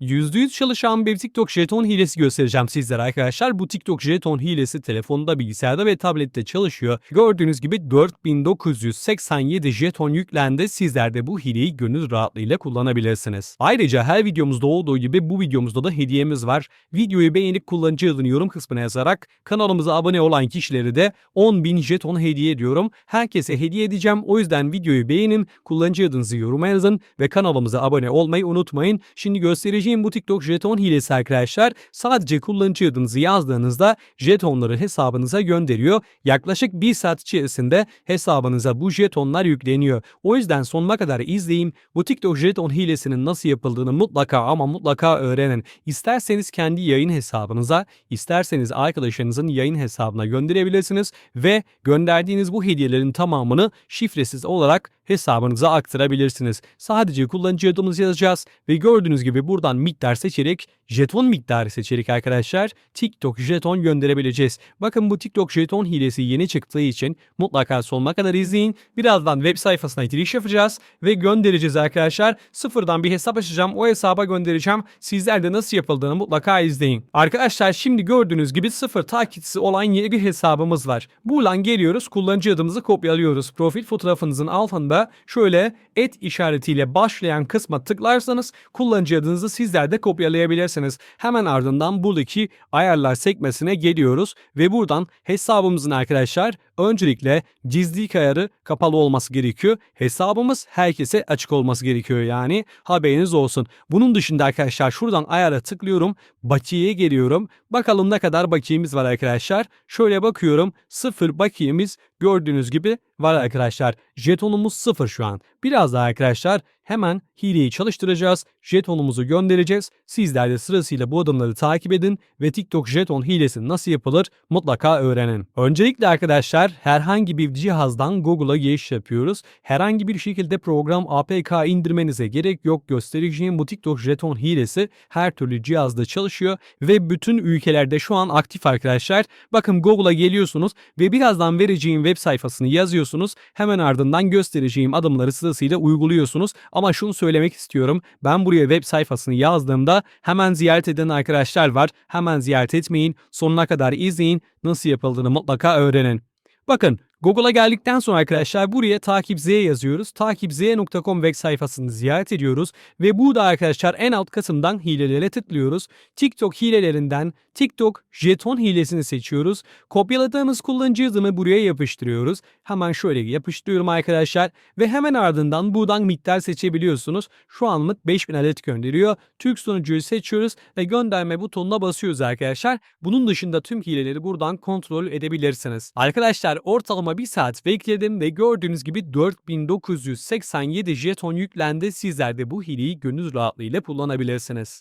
%100 çalışan bir TikTok jeton hilesi göstereceğim sizlere arkadaşlar. Bu TikTok jeton hilesi telefonda, bilgisayarda ve tablette çalışıyor. Gördüğünüz gibi 4987 jeton yüklendi. Sizler de bu hileyi gönül rahatlığıyla kullanabilirsiniz. Ayrıca her videomuzda olduğu gibi bu videomuzda da hediyemiz var. Videoyu beğenip kullanıcı adını yorum kısmına yazarak kanalımıza abone olan kişileri de 10.000 jeton hediye ediyorum. Herkese hediye edeceğim. O yüzden videoyu beğenin, kullanıcı adınızı yoruma yazın ve kanalımıza abone olmayı unutmayın. Şimdi göstereceğim bu TikTok jeton hilesi arkadaşlar. Sadece kullanıcı adınızı yazdığınızda jetonları hesabınıza gönderiyor. Yaklaşık 1 saat içerisinde hesabınıza bu jetonlar yükleniyor. O yüzden sonuna kadar izleyin. Bu TikTok jeton hilesinin nasıl yapıldığını mutlaka ama mutlaka öğrenin. İsterseniz kendi yayın hesabınıza, isterseniz arkadaşınızın yayın hesabına gönderebilirsiniz ve gönderdiğiniz bu hediyelerin tamamını şifresiz olarak hesabınıza aktarabilirsiniz. Sadece kullanıcı adımızı yazacağız ve gördüğünüz gibi buradan miktar seçerek jeton miktarı seçerek arkadaşlar TikTok jeton gönderebileceğiz. Bakın bu TikTok jeton hilesi yeni çıktığı için mutlaka sonuna kadar izleyin. Birazdan web sayfasına giriş yapacağız ve göndereceğiz arkadaşlar. Sıfırdan bir hesap açacağım. O hesaba göndereceğim. Sizler de nasıl yapıldığını mutlaka izleyin. Arkadaşlar şimdi gördüğünüz gibi sıfır takipçisi olan yeni bir hesabımız var. Buradan geliyoruz kullanıcı adımızı kopyalıyoruz. Profil fotoğrafınızın altında şöyle et işaretiyle başlayan kısma tıklarsanız kullanıcı adınızı sizler de kopyalayabilirsiniz. Hemen ardından buradaki ayarlar sekmesine geliyoruz ve buradan hesabımızın arkadaşlar öncelikle gizlilik ayarı kapalı olması gerekiyor. Hesabımız herkese açık olması gerekiyor yani haberiniz olsun. Bunun dışında arkadaşlar şuradan ayara tıklıyorum. Bakiyeye geliyorum. Bakalım ne kadar bakiyemiz var arkadaşlar. Şöyle bakıyorum. Sıfır bakiyemiz gördüğünüz gibi var arkadaşlar. Jetonumuz sıfır şu an. Biraz daha arkadaşlar hemen hileyi çalıştıracağız. Jetonumuzu göndereceğiz. Sizler de sırasıyla bu adımları takip edin ve TikTok jeton hilesi nasıl yapılır mutlaka öğrenin. Öncelikle arkadaşlar herhangi bir cihazdan Google'a giriş yapıyoruz. Herhangi bir şekilde program APK indirmenize gerek yok. Göstereceğim bu TikTok jeton hilesi her türlü cihazda çalışıyor ve bütün ülkelerde şu an aktif arkadaşlar. Bakın Google'a geliyorsunuz ve birazdan vereceğim web sayfasını yazıyorsunuz. Hemen ardından göstereceğim adımları sırasıyla uyguluyorsunuz. Ama şunu söylemek istiyorum. Ben buraya web sayfasını yazdığımda hemen ziyaret eden arkadaşlar var. Hemen ziyaret etmeyin. Sonuna kadar izleyin. Nasıl yapıldığını mutlaka öğrenin. Bakın Google'a geldikten sonra arkadaşlar buraya takip Z yazıyoruz. Takipz.com web sayfasını ziyaret ediyoruz ve burada arkadaşlar en alt kısımdan hilelere tıklıyoruz. TikTok hilelerinden TikTok jeton hilesini seçiyoruz. Kopyaladığımız kullanıcı adını buraya yapıştırıyoruz. Hemen şöyle yapıştırıyorum arkadaşlar ve hemen ardından buradan miktar seçebiliyorsunuz. Şu anlık 5000 adet gönderiyor. Türk sunucuyu seçiyoruz ve gönderme butonuna basıyoruz arkadaşlar. Bunun dışında tüm hileleri buradan kontrol edebilirsiniz. Arkadaşlar ortalama bir saat bekledim ve gördüğünüz gibi 4987 jeton yüklendi. Sizler de bu hileyi gönül rahatlığıyla kullanabilirsiniz.